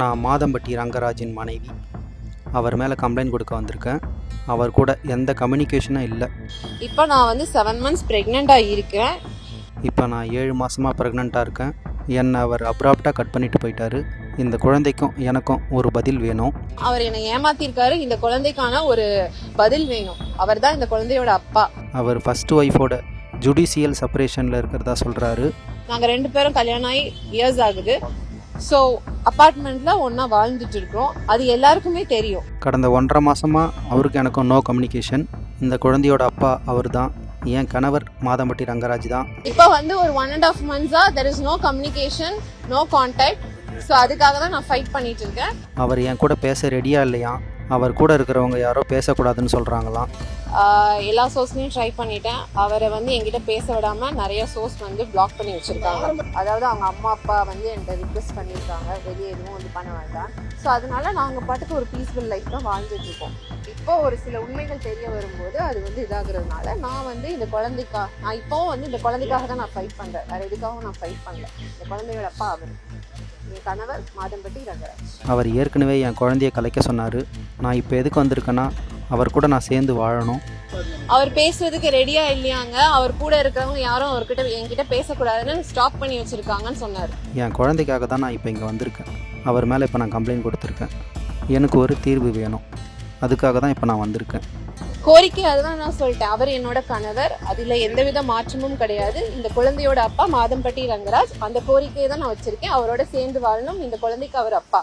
நான் மாதம்பட்டி ரங்கராஜின் மனைவி. அவர் மேலே கம்ப்ளைண்ட் கொடுக்க வந்திருக்கேன். அவர் கூட எந்த கம்யூனிகேஷனும் இல்லை. இப்போ நான் வந்து செவன் மந்த்ஸ் ப்ரெக்னெண்ட்டாக இருக்கேன். இப்போ நான் ஏழு மாதமாக ப்ரெக்னெண்ட்டாக இருக்கேன். என்னை அவர் அப்ராப்டாக கட் பண்ணிட்டு போயிட்டாரு. இந்த குழந்தைக்கும் எனக்கும் ஒரு பதில் வேணும். அவர் என்னை ஏமாத்திருக்காரு. இந்த குழந்தைக்கான ஒரு பதில் வேணும். அவர் தான் இந்த குழந்தையோட அப்பா. அவர் ஃபஸ்ட்டு ஒய்ஃபோட ஜுடிஷியல் செப்பரேஷனில் இருக்கிறதா சொல்கிறாரு நாங்கள் ரெண்டு பேரும் கல்யாணம் ஆகி இயர்ஸ் ஆகுது. ஸோ அப்பார்ட்மெண்ட்டில் ஒன்றா வாழ்ந்துட்டு இருக்கோம் அது எல்லாருக்குமே தெரியும். கடந்த ஒன்றரை மாதமாக அவருக்கு எனக்கும் நோ கம்யூனிகேஷன் இந்த குழந்தையோட அப்பா அவர் தான் என் கணவர் மாதம்பட்டி ரங்கராஜ் தான். இப்போ வந்து ஒரு one and half மந்த்ஸாக there is no communication no contact so அதுக்காக தான் நான் ஃபைட் பண்ணிட்டு இருக்கேன் அவர் என் கூட பேச ரெடியாக இல்லையா அவர் கூட இருக்கிறவங்க யாரோ பேசக்கூடாதுன்னு சொல்கிறாங்களாம் எல்லா சோர்ஸ்லையும் ட்ரை பண்ணிட்டேன். அவரை வந்து என்கிட்ட பேச விடாம நிறைய சோர்ஸ் வந்து பிளாக் பண்ணி வச்சிருக்காங்க. அதாவது அவங்க அம்மா அப்பா வந்து என்கிட்ட ரிக்வெஸ்ட் பண்ணியிருக்காங்க. வெளியே எதுவும் வந்து பண்ண வேண்டாம். ஸோ அதனால நாங்கள் பாட்டுக்கு ஒரு பீஸ்ஃபுல் லைஃப் தான் வாழ்ந்துட்டு இருக்கோம். இப்போ ஒரு சில உண்மைகள் தெரிய வரும்போது அது வந்து இதாகிறதுனால நான் வந்து இந்த குழந்தைக்கா நான் இப்போவும் வந்து இந்த குழந்தைக்காக தான் நான் ஃபைட் பண்றேன். வேற எதுக்காகவும் நான் ஃபைட் பண்ணல. இந்த குழந்தையோட அப்பா அவர். என் கணவர் மாதம்பட்டி ரங்கராஜ். அவர் ஏற்கனவே என் குழந்தைய கலைக்க சொன்னார். நான் இப்போ எதுக்கு வந்திருக்கேன்னா அவர் கூட நான் சேர்ந்து வாழணும். அவர் பேசுறதுக்கு ரெடியா இல்லையாங்க? அவர் கூட இருக்கிறவங்க யாரும் அவர்கிட்ட என்கிட்ட பேசக்கூடாதுன்னு ஸ்டாப் பண்ணி வச்சிருக்காங்கன்னு சொன்னார். என் குழந்தைக்காக தான் நான் இப்போ இங்கே வந்திருக்கேன். அவர் மேலே இப்போ நான் கம்ப்ளைண்ட் கொடுத்துருக்கேன். எனக்கு ஒரு தீர்வு வேணும். அதுக்காக தான் இப்போ நான் வந்திருக்கேன். கோரிக்கை அதுதான் நான் சொல்லிட்டேன். அவர் என்னோட கணவர். அதுல எந்தவித மாற்றமும் கிடையாது. இந்த குழந்தையோட அப்பா மாதம்பட்டி ரங்கராஜ் அந்த கோரிக்கையை தான் நான் வச்சிருக்கேன். அவரோட சேர்ந்து வாழணும். இந்த குழந்தைக்கு அவர் அப்பா.